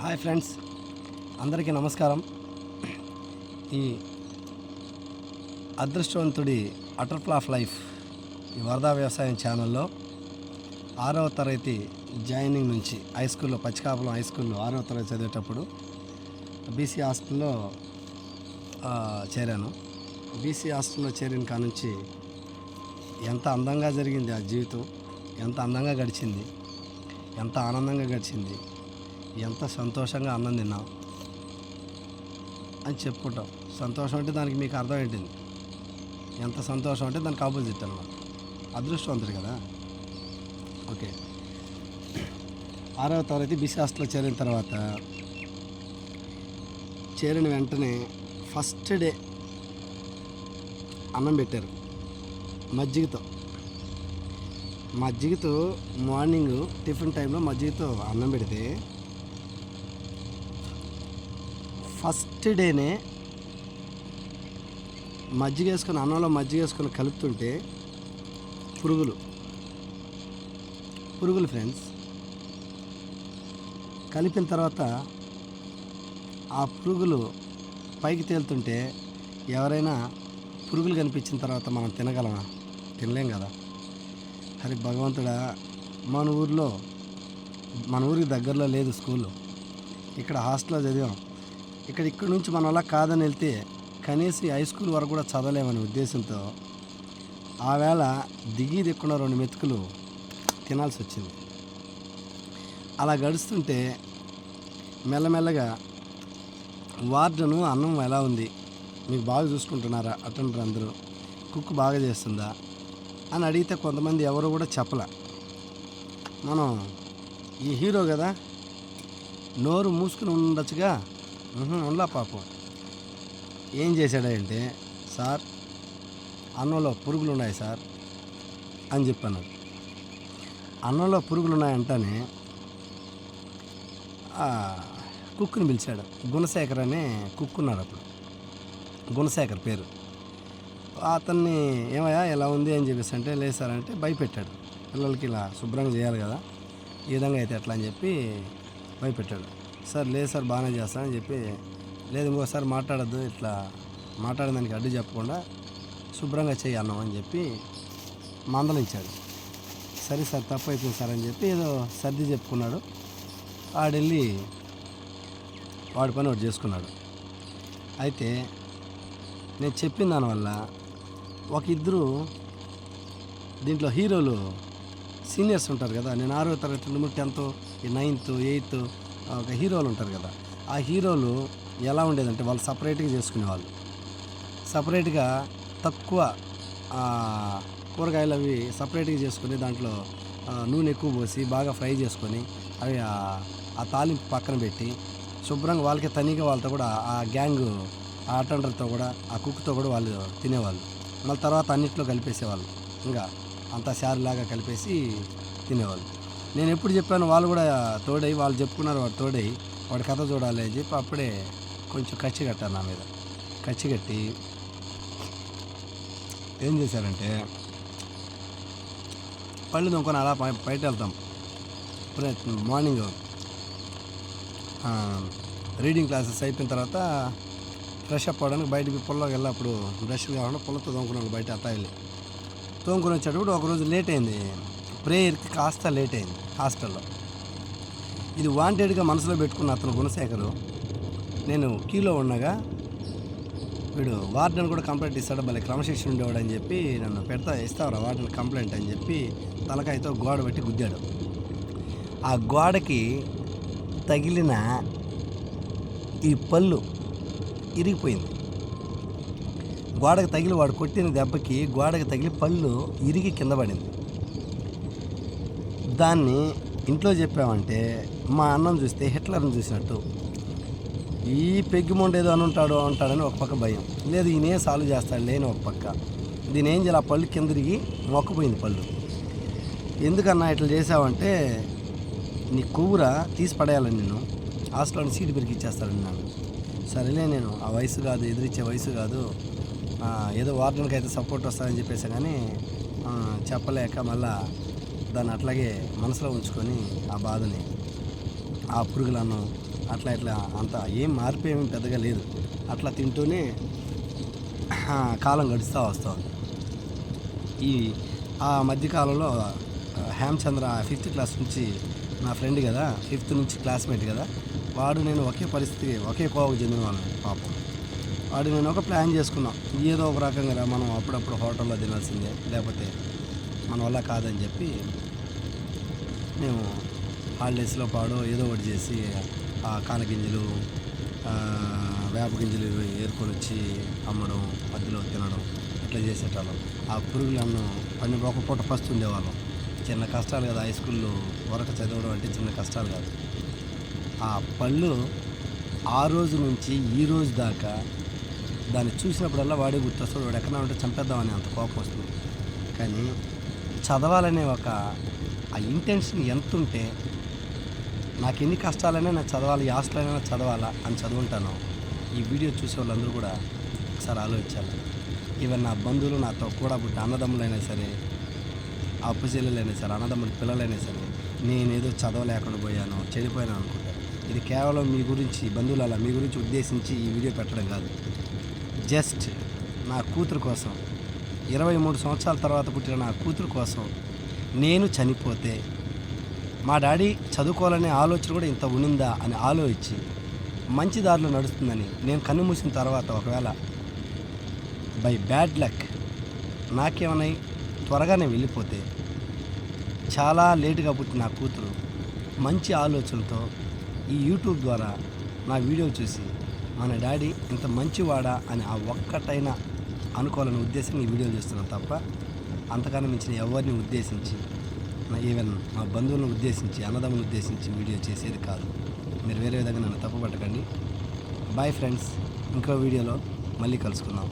Hi friends అందరికీ నమస్కారం. ఈ అదృష్టవంతుడి అటర్ఫుల్ ఆఫ్ లైఫ్ ఈ వరదా వ్యవసాయం ఛానల్లో ఆరవ తరగతి జాయినింగ్ నుంచి హై స్కూల్లో పచ్చికాపులం హై స్కూల్లో ఆరవ తరగతి చదివేటప్పుడు బీసీ హాస్టల్లో చేరాను. బీసీ హాస్టల్లో చేరిన కానుంచి ఎంత అందంగా జరిగింది ఆ జీవితం ఎంత అందంగా గడిచింది ఎంత ఆనందంగా గడిచింది ఎంత సంతోషంగా అన్నం తిన్నాం అని చెప్పుకుంటాం సంతోషం అంటే దానికి మీకు అర్థం ఏంటిది? ఎంత సంతోషం అంటే దానికి ఆపోజిట్ అనమాట అదృష్టవంతుడు కదా? ఓకే. ఆరవ తరగతి బీసీ హాస్టల్లో చేరిన తర్వాత చేరిన వెంటనే ఫస్ట్ డే అన్నం పెట్టారు. మజ్జిగతో. మజ్జిగతో మార్నింగ్ టిఫిన్ టైంలో మజ్జిగతో అన్నం పెడితే ఫస్ట్ డేనే మజ్జిగ వేసుకొని అన్నంలో మజ్జిగ వేసుకొని కలుపుతుంటే పురుగులు. పురుగులు ఫ్రెండ్స్ కలిపిన తర్వాత ఆ పురుగులు పైకి తేలుతుంటే ఎవరైనా పురుగులు కనిపించిన తర్వాత మనం తినగలమా? తినలేం కదా. హరి భగవంతుడా మన ఊర్లో మన ఊరికి దగ్గరలో లేదు స్కూలు. ఇక్కడ హాస్టల్లో చదివాం. ఇక్కడ ఇక్కడ నుంచి మన వల్ల కాదని వెళ్తే కనీసం హై స్కూల్ వరకు కూడా చదవలేమనే ఉద్దేశంతో ఆవేళ దిగి దిక్కున్న రెండు మెతుకులు తినాల్సి వచ్చింది. అలా గడుస్తుంటే మెల్లమెల్లగా వార్డను అన్నం ఎలా ఉంది? మీకు బాగా చూసుకుంటున్నారా? అటెండర్ అందరూ కుక్ బాగా చేస్తుందా? అని అడిగితే కొంతమంది ఎవరు కూడా చెప్పలే. మనం ఈ హీరో కదా నోరు మూసుకుని ఉండొచ్చుగా. ఉండలా పాపం. ఏం చేశాడంటే సార్ అన్నంలో పురుగులు ఉన్నాయి సార్ అని చెప్పాను. అన్నంలో పురుగులు ఉన్నాయంటనే ఆ, కుక్కుని పిలిచాడు. గుణశేఖర్ అనే కుక్ ఉన్నాడు అప్పుడు. గుణశేఖర్ పేరు. అతన్ని ఏమయ్యా ఎలా ఉంది? అని చెప్పేసి అంటే లేదు సార్ అంటే భయపెట్టాడు. పిల్లలకి ఇలా శుభ్రంగా చేయాలి కదా ఈ విధంగా అయితే ఎట్లా అని చెప్పి భయపెట్టాడు. సార్ లేదు సార్ బాగానే చేస్తానని చెప్పి లేదు ఇంకోసారి మాట్లాడద్దు ఇట్లా మాట్లాడడానికి అడ్డు చెప్పకుండా శుభ్రంగా చేయి అన్నాం అని చెప్పి మందలించాడు. సరే సార్ తప్పు అయిపోయింది సార్ అని చెప్పి ఏదో సర్ది చెప్పుకున్నాడు. ఆడెళ్ళి వాడి పని ఒకటి చేసుకున్నాడు. అయితే నేను చెప్పిన దానివల్ల ఒక ఇద్దరు దీంట్లో హీరోలు సీనియర్స్ ఉంటారు కదా నేను ఆరో తరగతి నుండి టెన్త్ ఈ నైన్త్ ఎయిత్ ఒక హీరోలు ఉంటారు కదా ఆ హీరోలు ఎలా ఉండేదంటే వాళ్ళు సపరేట్గా చేసుకునేవాళ్ళు. సపరేట్గా తక్కువ కూరగాయలు అవి సపరేట్గా చేసుకుని దాంట్లో నూనె ఎక్కువ పోసి బాగా ఫ్రై చేసుకొని అవి ఆ- తాలింపు పక్కన పెట్టి శుభ్రంగా వాళ్ళకి తనీగా వాళ్ళతో కూడా ఆ గ్యాంగ్ ఆ అటెండర్తో కూడా ఆ కుక్తో కూడా వాళ్ళు తినేవాళ్ళు. మళ్ళీ తర్వాత అన్నింటిలో కలిపేసేవాళ్ళు. ఇంకా అంతా లాగా కలిపేసి తినేవాళ్ళు. నేను ఎప్పుడు చెప్పాను వాళ్ళు కూడా తోడై వాళ్ళు చెప్పుకున్నారు వాడు తోడై వాడి కథ చూడాలి అని చెప్పి అప్పుడే కొంచెం కచ్చి కట్టాను నా మీద. కచ్చి కట్టి ఏం చేశారంటే పళ్ళు దొంకొని అలా బయట వెళ్తాం. మార్నింగ్ రీడింగ్ క్లాసెస్ అయిపోయిన తర్వాత ఫ్రెష్ అప్ అవ్వడానికి బయటికి పొలంలోకి వెళ్ళినప్పుడు బ్రష్ కావాలంటే పొలంతో తోముకున్నాను బయట అత్తాయిలు వెళ్ళి తోముకుని వచ్చేటప్పుడు ఒకరోజు లేట్ అయింది. ప్రేయర్కి కాస్త లేట్ అయింది. హాస్టల్లో. ఇది వాంటెడ్గా మనసులో పెట్టుకున్న అతను గుణశేఖరు. నేను క్యూలో ఉండగా వీడు వార్డెన్ కూడా కంప్లైంట్ ఇస్తాడు భలే క్రమశిక్షణ ఉండేవాడు అని చెప్పి నన్ను పెడతా ఇస్తావురా వార్డెన్ కంప్లైంట్ అని చెప్పి తలకాయతో గోడ పెట్టి గుద్దాడు. ఆ గోడకి తగిలిన ఈ పళ్ళు ఇరిగిపోయింది. గోడకు తగిలి వాడు కొట్టిన దెబ్బకి గోడకు తగిలి పళ్ళు ఇరిగి కింద పడింది. దాన్ని ఇంట్లో చెప్పామంటే మా అన్నం చూస్తే హిట్లర్ని చూసినట్టు. ఈ పెగ్గిమొండ ఏదో అని ఉంటాడు అంటాడని ఒక పక్క భయం. లేదు ఈయనే సాల్వ్ చేస్తాడు లేని ఒక పక్క. దీని ఏం చేయాలి? ఆ పళ్ళు కిందరిగి మొక్కపోయింది పళ్ళు. ఎందుకన్నా ఇట్లా చేసావంటే నీ కూర తీసి పడేయాలని నేను హాస్టల్లో సీటు పెరిగి ఇచ్చేస్తాడని నన్ను. సరేలే నేను ఆ వయసు కాదు ఎదిరిచ్చే వయసు కాదు. ఏదో వార్డెన్కి అయితే సపోర్ట్ వస్తానని చెప్పేసి కానీ చెప్పలేక మళ్ళా దాన్ని అట్లాగే మనసులో ఉంచుకొని ఆ బాధని ఆ పురుగులను అట్లా ఇట్లా అంత ఏం మార్పు ఏమి పెద్దగా లేదు. అట్లా తింటూనే కాలం గడుస్తూ వస్తుంది ఈ ఆ మధ్యకాలంలో హేమచంద్ర ఫిఫ్త్ క్లాస్ నుంచి నా ఫ్రెండ్ కదా ఫిఫ్త్ నుంచి క్లాస్మేట్ కదా వాడు నేను ఒకే పరిస్థితి ఒకే కోవకు చెందిన పాపం. వాడు నేను ఒక ప్లాన్ చేసుకున్నాం ఏదో ఒక రకంగా మనం అప్పుడప్పుడు హోటల్లో తినాల్సిందే లేకపోతే మన వల్ల కాదని చెప్పి మేము హాలిడేస్లో పాడు ఏదో ఒకటి చేసి ఆ కానగింజలు వేప గింజలు ఏరుకొని వచ్చి అమ్మడం మధ్యలో తినడం ఇట్లా చేసేటోళ్ళం. ఆ పురుగులు అన్నం పని ఒక పూట ఫస్ట్ ఉండేవాళ్ళం. చిన్న కష్టాలు కదా హై స్కూల్లో వరకు చదవడం అంటే చిన్న కష్టాలు కాదు. ఆ పళ్ళు ఆ రోజు నుంచి ఈ రోజు దాకా దాన్ని చూసినప్పుడల్లా వాడే గుర్తొస్తాడు వాడు ఎక్కడ ఉంటే చంపేద్దామని అంత కోపం వస్తుంది. కానీ చదవాలనే ఒక ఆ ఇంటెన్షన్ ఎంత ఉంటే నాకు ఎన్ని కష్టాలైనా నాకు చదవాలి ఆస్తులైనా చదవాలా అని చదువుంటాను. ఈ వీడియో చూసే వాళ్ళందరూ కూడా ఒకసారి ఆలోచించాలి. ఈవెన్ నా బంధువులు నాతో కూడా పుట్టి అన్నదమ్ములైనా సరే అప్పుచెల్లెలైనా సరే అన్నదమ్ముల పిల్లలైనా సరే నేనేదో చదవలేకుండా పోయాను చెడిపోయాను అనుకుంటాను ఇది కేవలం మీ గురించి బంధువుల అలా మీ గురించి ఉద్దేశించి ఈ వీడియో పెట్టడం కాదు. జస్ట్ నా కూతురు కోసం ఇరవై మూడు సంవత్సరాల తర్వాత పుట్టిన నా కూతురు కోసం నేను చనిపోతే మా డాడీ చదువుకోవాలనే ఆలోచన కూడా ఇంత ఉనిందా అని ఆలోచించి మంచి దారిలో నడుస్తుందని నేను కన్ను మూసిన తర్వాత ఒకవేళ బై బ్యాడ్ లక్ నాకేమన్నాయి త్వరగానే వెళ్ళిపోతే చాలా లేటుగా పుట్టిన నా కూతురు మంచి ఆలోచనలతో ఈ యూట్యూబ్ ద్వారా నా వీడియో చూసి మన డాడీ ఇంత మంచివాడా? అని ఆ ఒక్కటైనా అనుకోవాలనే ఉద్దేశం ఈ వీడియో చేస్తున్నాను తప్ప అంతకన్నా మించిన ఎవరిని ఉద్దేశించి నా ఈవెన్ మా బంధువులను ఉద్దేశించి అన్నదమ్ములను ఉద్దేశించి వీడియో చేసేది కాదు. మీరు వేరే విధంగా నన్ను తప్పుపట్టకండి. బాయ్ ఫ్రెండ్స్ ఇంకో వీడియోలో మళ్ళీ కలుసుకుందాం.